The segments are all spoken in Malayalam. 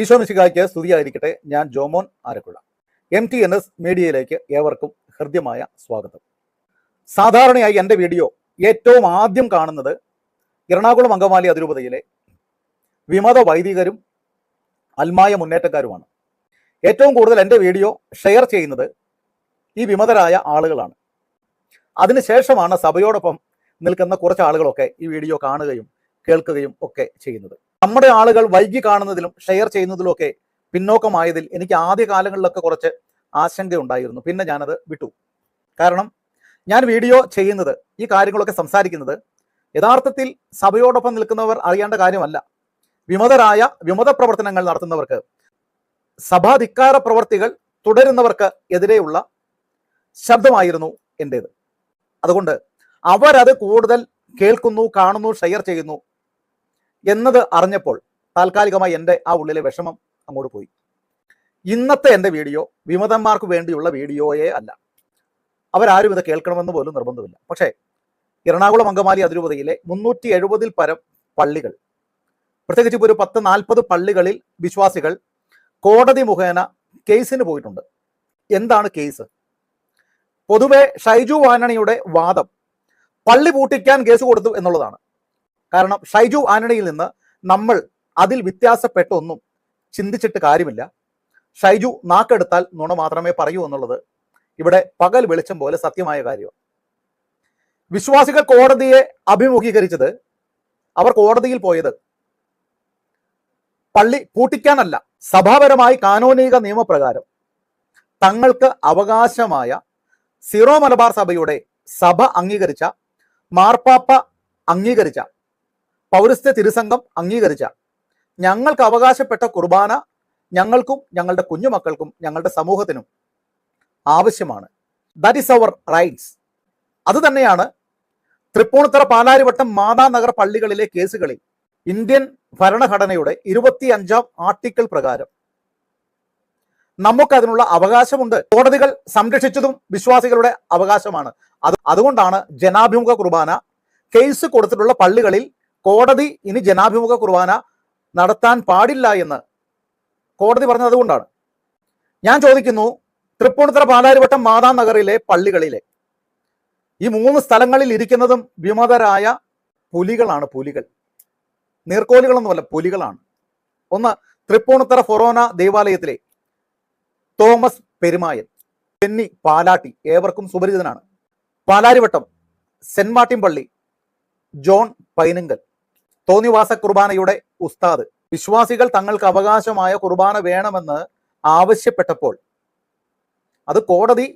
ഈശോ മിശികായ്ക്ക് സ്തുതിയായിരിക്കട്ടെ. ഞാൻ ജോമോൻ ആരക്കുള്ള എം ടി എൻ എസ് മീഡിയയിലേക്ക് ഏവർക്കും ഹൃദ്യമായ സ്വാഗതം. സാധാരണയായി എന്റെ വീഡിയോ ഏറ്റവും ആദ്യം കാണുന്നത് എറണാകുളം അങ്കമാലി അതിരൂപതയിലെ വിമത വൈദികരും അൽമായ മുന്നേറ്റക്കാരുമാണ്. ഏറ്റവും കൂടുതൽ എന്റെ വീഡിയോ ഷെയർ ചെയ്യുന്നത് ഈ വിമതരായ ആളുകളാണ്. അതിനുശേഷമാണ് സഭയോടൊപ്പം നിൽക്കുന്ന കുറച്ച് ആളുകളൊക്കെ ഈ വീഡിയോ കാണുകയും കേൾക്കുകയും ഒക്കെ ചെയ്യുന്നത്. നമ്മുടെ ആളുകൾ വൈകി കാണുന്നതിലും ഷെയർ ചെയ്യുന്നതിലും ഒക്കെ പിന്നോക്കമായതിൽ എനിക്ക് ആദ്യ കാലങ്ങളിലൊക്കെ കുറച്ച് ആശങ്കയുണ്ടായിരുന്നു പിന്നെ ഞാനത് വിട്ടു. കാരണം ഞാൻ വീഡിയോ ചെയ്യുന്നത് ഈ കാര്യങ്ങളൊക്കെ സംസാരിക്കുന്നത് യഥാർത്ഥത്തിൽ സഭയോടൊപ്പം നിൽക്കുന്നവർ അറിയേണ്ട കാര്യമല്ല. വിമതരായ വിമത പ്രവർത്തനങ്ങൾ നടത്തുന്നവർക്ക് സഭാധിക്കാര പ്രവർത്തികൾ തുടരുന്നവർക്ക് എതിരെയുള്ള ശബ്ദമായിരുന്നു എന്റേത് അതുകൊണ്ട് അവരത് കൂടുതൽ കേൾക്കുന്നു കാണുന്നു ഷെയർ ചെയ്യുന്നു എന്നത് അറിഞ്ഞപ്പോൾ താൽക്കാലികമായി എന്റെ ആ ഉള്ളിലെ വിഷമം അങ്ങോട്ട് പോയി. ഇന്നത്തെ എന്റെ വീഡിയോ വിമതന്മാർക്ക് വേണ്ടിയുള്ള വീഡിയോയേ അല്ല. അവരാരും ഇത് കേൾക്കണമെന്ന് പോലും നിർബന്ധമില്ല. പക്ഷേ എറണാകുളം അങ്കമാലി അതിരൂപതയിലെ മുന്നൂറ്റി എഴുപതിൽ പരം പള്ളികൾ പ്രത്യേകിച്ച് ഇപ്പോൾ ഒരു പത്ത് നാൽപ്പത് പള്ളികളിൽ വിശ്വാസികൾ കോടതി മുഖേന കേസിന് പോയിട്ടുണ്ട്. എന്താണ് കേസ്? പൊതുവെ ഷൈജു വാനണിയുടെ വാദം പള്ളി പൂട്ടിക്കാൻ കേസ് കൊടുത്തു എന്നുള്ളതാണ്. കാരണം ഷൈജു ആന്റണിയിൽ നിന്ന് നമ്മൾ അതിൽ വ്യത്യാസപ്പെട്ടൊന്നും ചിന്തിച്ചിട്ട് കാര്യമില്ല. ഷൈജു നാക്കെടുത്താൽ നുണ മാത്രമേ പറയൂ എന്നുള്ളത് ഇവിടെ പകൽ വെളിച്ചം പോലെ സത്യമായ കാര്യമാണ്. വിശ്വാസികൾ കോടതിയെ അഭിമുഖീകരിച്ചത് അവർ കോടതിയിൽ പോയത് പള്ളി പൂട്ടിക്കാനല്ല സഭാപരമായി കാനോനിക നിയമപ്രകാരം. തങ്ങൾക്ക് അവകാശമായ സിറോ മലബാർ സഭയുടെ സഭ അംഗീകരിച്ച മാർപ്പാപ്പ അംഗീകരിച്ച പൗരസ്ത്യ തിരുസംഘം അംഗീകരിച്ച ഞങ്ങൾക്ക് അവകാശപ്പെട്ട കുർബാന ഞങ്ങൾക്കും ഞങ്ങളുടെ കുഞ്ഞുമക്കൾക്കും ഞങ്ങളുടെ സമൂഹത്തിനും ആവശ്യമാണ്. ദാറ്റ് ഈസ് അവർ റൈറ്റ്സ് അത് തന്നെയാണ് തൃപ്പൂണിത്തറ പാലാരിവട്ടം മാതാനഗർ പള്ളികളിലെ കേസുകളിൽ ഇന്ത്യൻ ഭരണഘടനയുടെ ഇരുപത്തി അഞ്ചാം ആർട്ടിക്കിൾ പ്രകാരം. നമുക്കതിനുള്ള അവകാശമുണ്ട്. കോടതികൾ സംരക്ഷിച്ചതും വിശ്വാസികളുടെ അവകാശമാണ്. അത് അതുകൊണ്ടാണ് ജനാഭിമുഖ കുർബാന കേസ് കൊടുത്തിട്ടുള്ള പള്ളികളിൽ കോടതി ഇനി ജനാഭിമുഖ കുർബാന നടത്താൻ പാടില്ല എന്ന്. കോടതി പറഞ്ഞത് അതുകൊണ്ടാണ്. ഞാൻ ചോദിക്കുന്നു തൃപ്പൂണിത്തറ പാലാരിവട്ടം മാതാനഗറിലെ പള്ളികളിലെ ഈ മൂന്ന് സ്ഥലങ്ങളിൽ ഇരിക്കുന്നതും വിമതരായ പുലികളാണ് പുലികൾ. നീർക്കോലികളൊന്നുമല്ല പുലികളാണ്. ഒന്ന് തൃപ്പൂണിത്തറ ഫൊറോന ദേവാലയത്തിലെ തോമസ് പെരുമായൻ ചെന്നി പാലാട്ടി ഏവർക്കും സുപരിചിതനാണ്. പാലാരിവട്ടം സെന്റ് മാർട്ടിൻ പള്ളി ജോൺ പൈനുങ്കൽ. തോന്നിവാസ കുർബാനയുടെ ഉസ്താദ്. വിശ്വാസികൾ തങ്ങൾക്ക് അവകാശമായ കുർബാന വേണമെന്ന് ആവശ്യപ്പെട്ടപ്പോൾ അത് കോടതി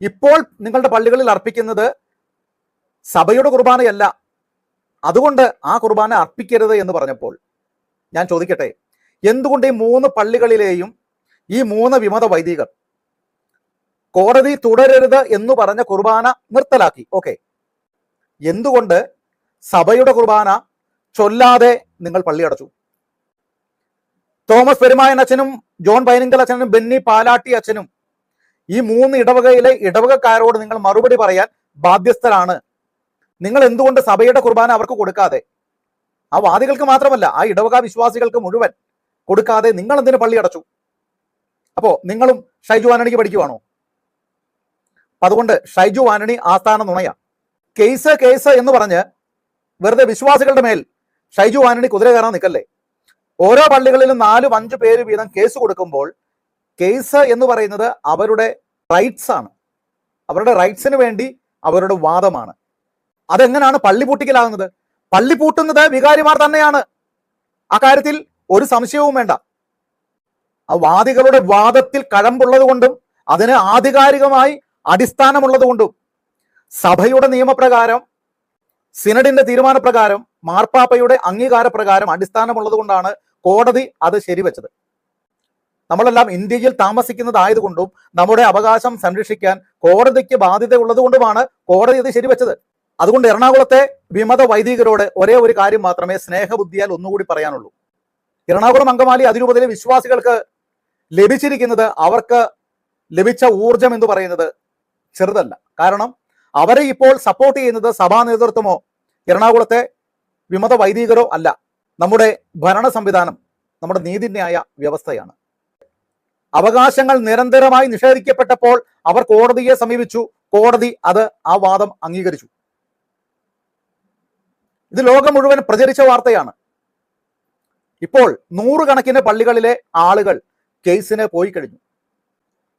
ഇപ്പോൾ നിങ്ങളുടെ പള്ളികളിൽ അർപ്പിക്കുന്നത് സഭയുടെ കുർബാനയല്ല. അതുകൊണ്ട് ആ കുർബാന അർപ്പിക്കരുത് എന്ന് പറഞ്ഞപ്പോൾ ഞാൻ ചോദിക്കട്ടെ എന്തുകൊണ്ട് ഈ മൂന്ന് പള്ളികളിലെയും ഈ മൂന്ന് വിമത വൈദികർ കോടതി തുടരരുത് എന്ന് പറഞ്ഞ കുർബാന നിർത്തലാക്കി? ഓക്കെ. എന്തുകൊണ്ട് സഭയുടെ കുർബാന ചൊല്ലാതെ നിങ്ങൾ പള്ളി അടച്ചു. തോമസ് പെരുമായൻ അച്ഛനും ജോൺ പൈനിങ്കൽ അച്ഛനും ബെന്നി പാലാട്ടി അച്ഛനും ഈ മൂന്ന് ഇടവകയിലെ ഇടവകക്കാരോട് നിങ്ങൾ മറുപടി പറയാൻ ബാധ്യസ്ഥരാണ്. നിങ്ങൾ എന്തുകൊണ്ട് സഭയുടെ കുർബാന അവർക്ക് കൊടുക്കാതെ? ആ വാദികൾക്ക് മാത്രമല്ല ആ ഇടവക വിശ്വാസികൾക്ക് മുഴുവൻ കൊടുക്കാതെ നിങ്ങൾ എന്തിനു പള്ളി അടച്ചു? അപ്പോ നിങ്ങളും ഷൈജു വാനണിക്ക് പഠിക്കുവാണോ? അതുകൊണ്ട് ഷൈജു വാനണി ആസ്ഥാന നുണയ. കേസ് കേസ് എന്ന് പറഞ്ഞ് വെറുതെ വിശ്വാസികളുടെ മേൽ ഷൈജു ആന്റണി കുതിര കയറാൻ നിൽക്കല്ലേ? ഓരോ പള്ളികളിലും നാലും അഞ്ചു പേര് വീതം കേസ് കൊടുക്കുമ്പോൾ കേസ് എന്ന് പറയുന്നത് അവരുടെ റൈറ്റ്സ് ആണ്. അവരുടെ റൈറ്റ്സിന് വേണ്ടി അവരുടെ വാദമാണ്. അതെങ്ങനെയാണ് പള്ളി പൂട്ടിക്കലാകുന്നത്? പള്ളി പൂട്ടുന്നത് വികാരിമാർ തന്നെയാണ്. ആ കാര്യത്തിൽ ഒരു സംശയവും വേണ്ട. ആ വാദികളുടെ വാദത്തിൽ കഴമ്പുള്ളത് കൊണ്ടും അതിന് ആധികാരികമായി അടിസ്ഥാനമുള്ളത് കൊണ്ടും സഭയുടെ നിയമപ്രകാരം സിനഡിന്റെ തീരുമാനപ്രകാരം മാർപ്പാപ്പയുടെ അംഗീകാരപ്രകാരം അടിസ്ഥാനമുള്ളത് കൊണ്ടാണ് കോടതി അത് ശരിവെച്ചത്. നമ്മളെല്ലാം ഇന്ത്യയിൽ താമസിക്കുന്നതായതുകൊണ്ടും നമ്മുടെ അവകാശം സംരക്ഷിക്കാൻ കോടതിക്ക് ബാധ്യത ഉള്ളതുകൊണ്ടുമാണ് കോടതി അത് ശരിവെച്ചത്. അതുകൊണ്ട് എറണാകുളത്തെ വിമത വൈദികരോട് ഒരേ ഒരു കാര്യം മാത്രമേ സ്നേഹബുദ്ധിയാൽ ഒന്നുകൂടി പറയാനുള്ളൂ. എറണാകുളം അങ്കമാലി അതിരൂപതയിലെ വിശ്വാസികൾക്ക് ലഭിച്ചിരിക്കുന്നത് അവർക്ക് ലഭിച്ച ഊർജം എന്ന് പറയുന്നത് ചെറുതല്ല. കാരണം അവരെ ഇപ്പോൾ സപ്പോർട്ട് ചെയ്യുന്നത് സഭാ നേതൃത്വമോ എറണാകുളത്തെ വിമത വൈദികരോ അല്ല. നമ്മുടെ ഭരണ സംവിധാനം നമ്മുടെ നീതിന്യായ വ്യവസ്ഥയാണ്. അവകാശങ്ങൾ നിരന്തരമായി നിഷേധിക്കപ്പെട്ടപ്പോൾ അവർ കോടതിയെ സമീപിച്ചു. കോടതി അത് ആ വാദം അംഗീകരിച്ചു. ഇത് ലോകം മുഴുവൻ പ്രചരിച്ച വാർത്തയാണ്. ഇപ്പോൾ നൂറുകണക്കിന് പള്ളികളിലെ ആളുകൾ കേസിന് പോയി കഴിഞ്ഞു.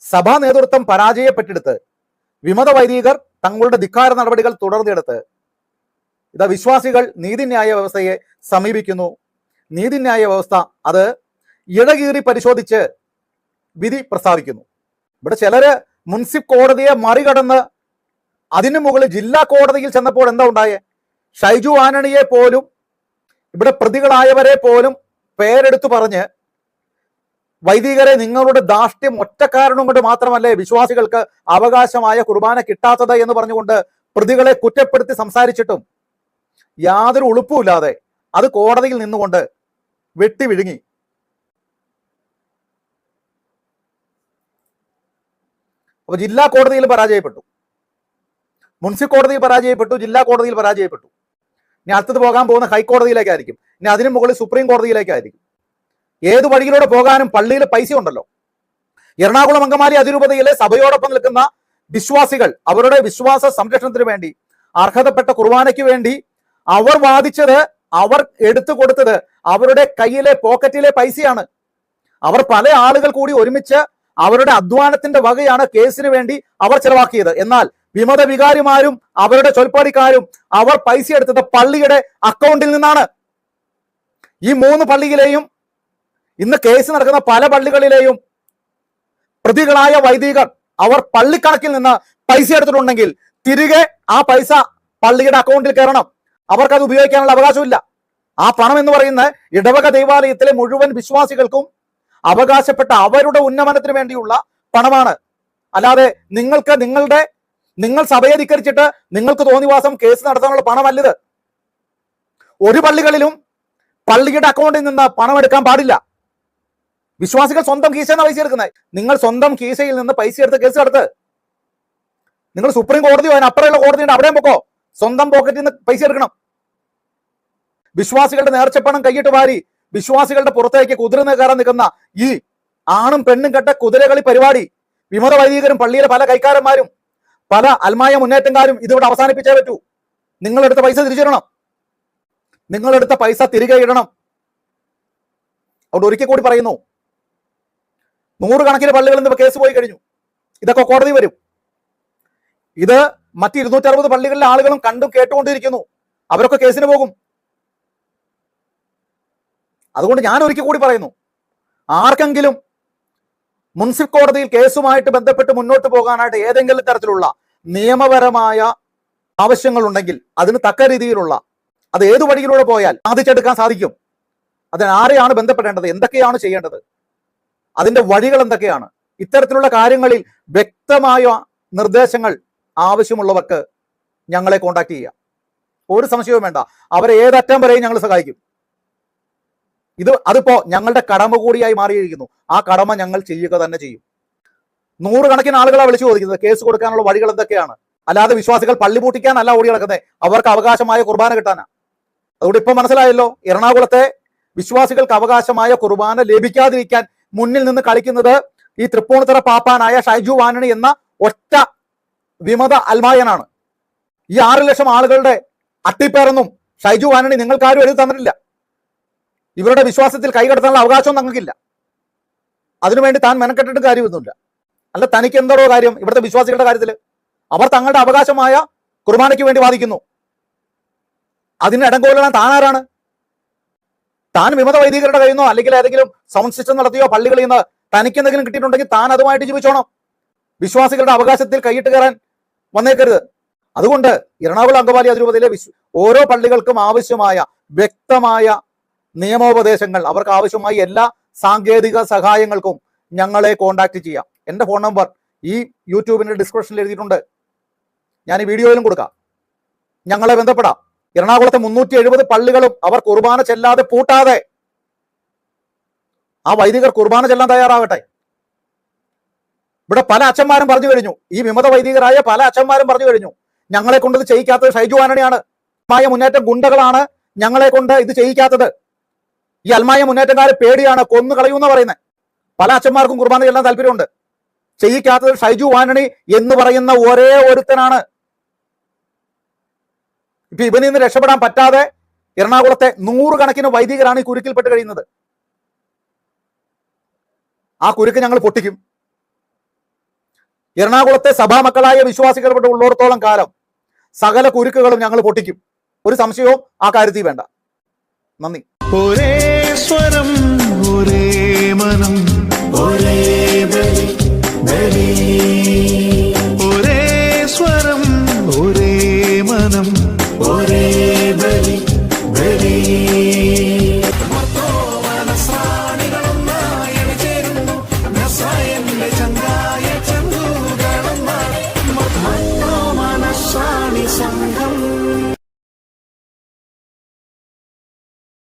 സഭാ നേതൃത്വം പരാജയപ്പെട്ടെടുത്ത് വിമത വൈദികർ തങ്ങളുടെ ധിക്കാര നടപടികൾ തുടർന്നെടുത്ത് ഇതാ വിശ്വാസികൾ നീതിന്യായ വ്യവസ്ഥയെ സമീപിക്കുന്നു. നീതിന്യായ വ്യവസ്ഥ അത് ഇടകീറി പരിശോധിച്ച് വിധി പ്രസ്താവിക്കുന്നു. ഇവിടെ ചിലര് മുൻസിഫ് കോടതിയെ മറികടന്ന് അതിനു മുകളിൽ ജില്ലാ കോടതിയിൽ ചെന്നപ്പോൾ എന്താ ഉണ്ടായേ? ഷൈജു ആനണിയെ പോലും ഇവിടെ പ്രതികളായവരെ പോലും പേരെടുത്തു പറഞ്ഞ് വൈദികരെ നിങ്ങളുടെ ധാർഷ്ട്യം ഒറ്റ കാരണം കൊണ്ട് മാത്രമല്ലേ വിശ്വാസികൾക്ക് അവകാശമായ കുർബാന കിട്ടാത്തത് എന്ന് പറഞ്ഞുകൊണ്ട് പ്രതികളെ കുറ്റപ്പെടുത്തി സംസാരിച്ചിട്ടും യാതൊരു ഉളുപ്പുമില്ലാതെ അത് കോടതിയിൽ നിന്നുകൊണ്ട് വെട്ടി വിഴുങ്ങി. അപ്പൊ ജില്ലാ കോടതിയിൽ പരാജയപ്പെട്ടു. മുൻസിഫ് കോടതിയിൽ പരാജയപ്പെട്ടു ജില്ലാ കോടതിയിൽ പരാജയപ്പെട്ടു. ഇനി അടുത്തത് പോകാൻ പോകുന്ന ഹൈക്കോടതിയിലേക്കായിരിക്കും. ഇനി അതിനു മുകളിൽ സുപ്രീം കോടതിയിലേക്കായിരിക്കും. ഏത് വഴിയിലൂടെ പോകാനും പള്ളിയിൽ പൈസ ഉണ്ടല്ലോ. എറണാകുളം അങ്കമാലി അതിരൂപതയിലെ സഭയോടൊപ്പം നിൽക്കുന്ന വിശ്വാസികൾ അവരുടെ വിശ്വാസ സംരക്ഷണത്തിന് വേണ്ടി അർഹതപ്പെട്ട കുർബാനയ്ക്ക് വേണ്ടി അവർ വാദിച്ചത് അവർ എടുത്തു കൊടുത്തത് അവരുടെ കയ്യിലെ പോക്കറ്റിലെ പൈസയാണ്. അവർ പല ആളുകൾ കൂടി ഒരുമിച്ച് അവരുടെ അധ്വാനത്തിന്റെ വകയാണ് കേസിന് വേണ്ടി അവർ ചെലവാക്കിയത്. എന്നാൽ വിമത വികാരിമാരും അവരുടെ ചൊൽപ്പാടിക്കാരും അവർ പൈസ എടുത്തത് പള്ളിയുടെ അക്കൗണ്ടിൽ നിന്നാണ്. ഈ മൂന്ന് പള്ളിയിലെയും ഇന്ന് കേസ് നടക്കുന്ന പല പള്ളികളിലെയും പ്രതികളായ വൈദികർ അവർ പള്ളിക്കണക്കിൽ നിന്ന് പൈസ എടുത്തിട്ടുണ്ടെങ്കിൽ തിരികെ ആ പൈസ പള്ളിയുടെ അക്കൗണ്ടിൽ കയറണം. അവർക്ക് അത് ഉപയോഗിക്കാനുള്ള അവകാശമില്ല ആ പണം എന്ന് പറയുന്ന ഇടവക ദൈവാലയത്തിലെ മുഴുവൻ വിശ്വാസികൾക്കും അവകാശപ്പെട്ട അവരുടെ ഉന്നമനത്തിന് വേണ്ടിയുള്ള പണമാണ്. അല്ലാതെ നിങ്ങൾക്ക് നിങ്ങളുടെ നിങ്ങൾ സഭയെ ധിക്കരിച്ചിട്ട് നിങ്ങൾക്ക് തോന്നിവാസം കേസ് നടത്താനുള്ള പണമല്ലിത്. ഒരു പള്ളികളിലും പള്ളിയുടെ അക്കൗണ്ടിൽ നിന്ന് പണം എടുക്കാൻ പാടില്ല. വിശ്വാസികൾ സ്വന്തം കീശയിൽ പൈസ എടുക്കുന്നത്? നിങ്ങൾ സ്വന്തം കീശയിൽ നിന്ന് പൈസ എടുത്ത് കേസ് എടുത്ത് നിങ്ങൾ സുപ്രീം കോടതിയോ കോടതി കോടതിയുണ്ട് അവിടെയും പൊക്കോ. സ്വന്തം പോക്കറ്റിൽ നിന്ന് പൈസ എടുക്കണം. വിശ്വാസികളുടെ നേർച്ചപ്പണം കൈയിട്ട് വാരി വിശ്വാസികളുടെ പുറത്തേക്ക് കുതിര കയറാൻ നിൽക്കുന്ന ഈ ആണും പെണ്ണും കെട്ട കുതിരകളി പരിപാടി വിമത വൈദികരും പള്ളിയിലെ പല കൈക്കാരന്മാരും പല അൽമായ മുന്നേറ്റക്കാരും ഇതിവിടെ അവസാനിപ്പിച്ചേ പറ്റൂ. നിങ്ങളെടുത്ത പൈസ തിരിച്ചിടണം. നിങ്ങളെടുത്ത പൈസ തിരികെ ഇടണം. അതുകൊണ്ട് ഒരിക്കൽ കൂടി പറയുന്നു നൂറുകണക്കിന് പള്ളികളിൽ നിന്ന് കേസ് പോയി കഴിഞ്ഞു. ഇതൊക്കെ കോടതി വരും. ഇത് മറ്റ് ഇരുന്നൂറ്ററുപത് പള്ളികളിലെ ആളുകളും കണ്ടും കേട്ടുകൊണ്ടിരിക്കുന്നു. അവരൊക്കെ കേസിന് പോകും. അതുകൊണ്ട് ഞാൻ ഒരിക്കൽ കൂടി പറയുന്നു ആർക്കെങ്കിലും മുൻസിഫ് കോടതിയിൽ കേസുമായിട്ട് ബന്ധപ്പെട്ട് മുന്നോട്ട് പോകാനായിട്ട് ഏതെങ്കിലും തരത്തിലുള്ള നിയമപരമായ ആവശ്യങ്ങളുണ്ടെങ്കിൽ അതിന് തക്ക രീതിയിലുള്ള അത് ഏതു വഴിയിലൂടെ പോയാൽ സാധിച്ചെടുക്കാൻ സാധിക്കും. അതിന് ആരെയാണ് ബന്ധപ്പെടേണ്ടത്? എന്തൊക്കെയാണ് ചെയ്യേണ്ടത്? അതിന്റെ വഴികൾ എന്തൊക്കെയാണ്? ഇത്തരത്തിലുള്ള കാര്യങ്ങളിൽ വ്യക്തമായ നിർദ്ദേശങ്ങൾ ആവശ്യമുള്ളവർക്ക് ഞങ്ങളെ കോണ്ടാക്ട് ചെയ്യുക. ഒരു സംശയവും വേണ്ട. അവരെ ഏതറ്റം വരെയും ഞങ്ങൾ സഹായിക്കും. ഇത് അതിപ്പോ ഞങ്ങളുടെ കടമ കൂടിയായി മാറിയിരിക്കുന്നു. ആ കടമ ഞങ്ങൾ ചെയ്യുക തന്നെ ചെയ്യും. നൂറുകണക്കിന് ആളുകളെ വിളിച്ചു ചോദിക്കുന്നത്. കേസ് കൊടുക്കാനുള്ള വഴികൾ എന്തൊക്കെയാണ്? അല്ലാതെ വിശ്വാസികൾ പള്ളി പൂട്ടിക്കാനല്ല ഓടി കിടക്കുന്നത് അവർക്ക് അവകാശമായ കുർബാന കിട്ടാനാ. അതുകൊണ്ട് ഇപ്പൊ മനസ്സിലായല്ലോ എറണാകുളത്തെ വിശ്വാസികൾക്ക് അവകാശമായ കുർബാന ലഭിക്കാതിരിക്കാൻ മുന്നിൽ നിന്ന് കളിക്കുന്നത് ഈ തൃപ്പൂണിത്തറ പാപ്പാനായ ഷൈജു വാനണി എന്ന ഒറ്റ വിമത അൽമായനാണ്. ഈ ആറ് ലക്ഷം ആളുകളുടെ അട്ടിപ്പേറൊന്നും ഷൈജു വാനണി നിങ്ങൾക്കാരും എഴുതി തന്നിട്ടില്ല. ഇവരുടെ വിശ്വാസത്തിൽ കൈകടത്താനുള്ള അവകാശവും തങ്ങൾക്കില്ല. അതിനുവേണ്ടി താൻ മെനക്കെട്ടിട്ട് കാര്യമൊന്നുമില്ല. അല്ല തനിക്ക് എന്തോ കാര്യം ഇവിടുത്തെ വിശ്വാസികളുടെ കാര്യത്തിൽ അവർ തങ്ങളുടെ അവകാശമായ കുർബാനയ്ക്ക് വേണ്ടി വാദിക്കുന്നു. അതിന് ഇടങ്കോലാണ് താനാരാണ് താൻ വിമത വൈദികരുടെ കയ്യിൽ നിന്നോ അല്ലെങ്കിൽ ഏതെങ്കിലും സൗണ്ട് നടത്തിയോ പള്ളികളിൽ നിന്ന് തനിക്ക് എന്തെങ്കിലും കിട്ടിയിട്ടുണ്ടെങ്കിൽ താൻ അതുമായിട്ട് ജീവിച്ചോണം. വിശ്വാസികളുടെ അവകാശത്തിൽ കൈയിട്ട് കയറാൻ വന്നേക്കരുത്. അതുകൊണ്ട് എറണാകുളം അങ്കമാലി അതിരൂപതയിലെ ഓരോ പള്ളികൾക്കും ആവശ്യമായ വ്യക്തമായ നിയമോപദേശങ്ങൾ അവർക്ക് ആവശ്യമായ എല്ലാ സാങ്കേതിക സഹായങ്ങൾക്കും ഞങ്ങളെ കോൺടാക്ട് ചെയ്യാം. എന്റെ ഫോൺ നമ്പർ ഈ യൂട്യൂബിന്റെ ഡിസ്ക്രിപ്ഷനിൽ എഴുതിയിട്ടുണ്ട്. ഞാൻ ഈ വീഡിയോയിലും കൊടുക്കാം. ഞങ്ങളെ ബന്ധപ്പെടാം. എറണാകുളത്തെ മുന്നൂറ്റി എഴുപത് പള്ളികളും അവർ കുർബാന ചെല്ലാതെ പൂട്ടാതെ ആ വൈദികർ കുർബാന ചെല്ലാൻ തയ്യാറാവട്ടെ ഇവിടെ പല അച്ഛന്മാരും പറഞ്ഞു കഴിഞ്ഞു. ഈ വിമത വൈദികരായ പല അച്ഛന്മാരും പറഞ്ഞു കഴിഞ്ഞു. ഞങ്ങളെ കൊണ്ട് ഇത് ചെയ്യിക്കാത്തത് ഷൈജു ആനണിയാണ്. മായ മുന്നേറ്റം ഗുണ്ടകളാണ് ഞങ്ങളെ കൊണ്ട് ഇത് ചെയ്യിക്കാത്തത്. ഈ അൽമായ മുന്നേറ്റക്കാരെ പേടിയാണ് കൊന്നു കളയൂന്ന് പറയുന്നത് പല അച്ഛന്മാർക്കും കുർബാന ചെല്ലാൻ താല്പര്യമുണ്ട്. ചെയ്യിക്കാത്തത് ഷൈജു വാനണി എന്ന് പറയുന്ന ഒരേ ഒരുത്തനാണ്. ഇപ്പൊ ഇവനിൽ നിന്ന് രക്ഷപ്പെടാൻ പറ്റാതെ എറണാകുളത്തെ നൂറുകണക്കിന് വൈദികരാണ് ഈ കുരുക്കിൽപ്പെട്ട് കഴിയുന്നത്. ആ കുരുക്ക് ഞങ്ങൾ പൊട്ടിക്കും. എറണാകുളത്തെ സഭാമക്കളായ വിശ്വാസികൾ ഇവിടെ ഉള്ളിടത്തോളം കാലം സകല കുരുക്കുകളും ഞങ്ങൾ പൊട്ടിക്കും. ഒരു സംശയവും ആ കാര്യത്തിൽ വേണ്ട. നന്ദി. ഒരേ സ്വരം ഒരേ മനം. ഒരേ ബലി ഒരേ സ്വരം ഒരേ മനം. ഒരേ